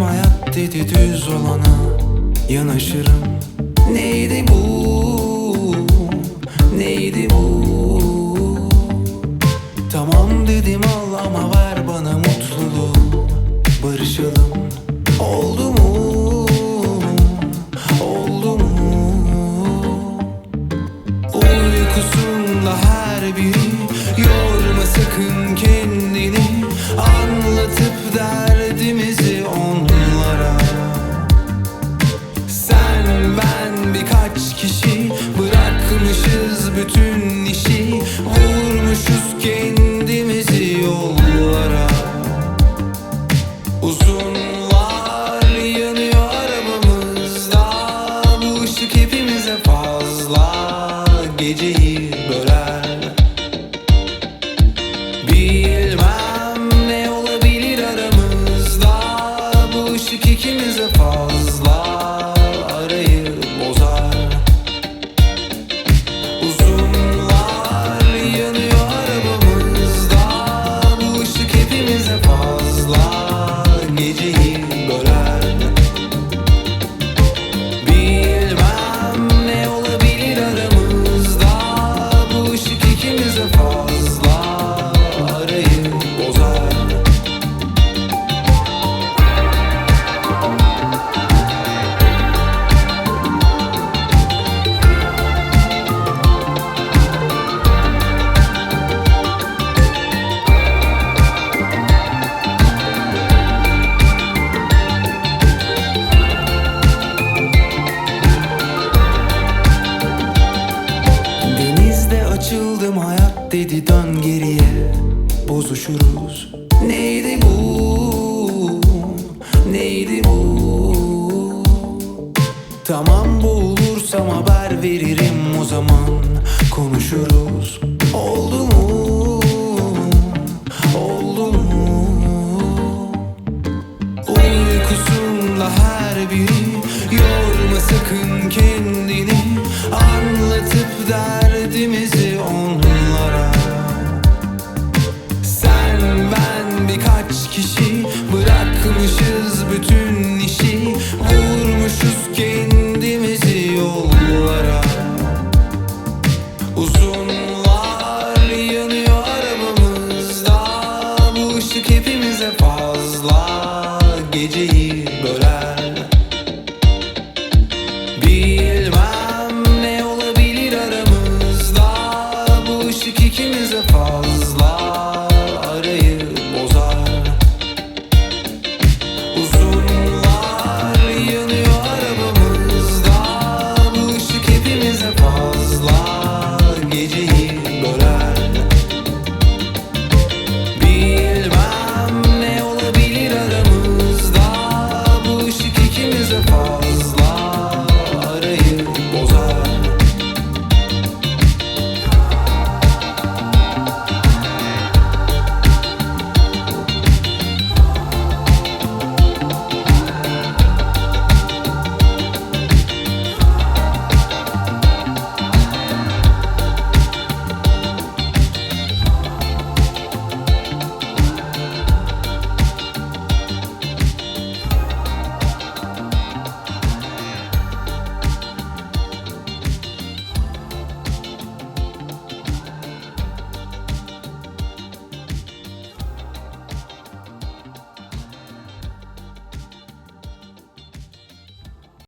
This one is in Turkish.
Kim hayat dedi düz olana. Yanaşırım. Neydi bu, neydi bu? Tamam dedim al ama ver Geceyi böler Bilmem ne olabilir aramızda. Bu ışık ikimize fazla açıldım hayat dedi dön geriye. Bozuşuruz. Neydi bu? Neydi bu? Tamam boğulursam haber veririm o zaman. Konuşuruz. Oldu mu geceyi böler. Bilmem ne olabilir aramızda Bu ışık ikimize fazla.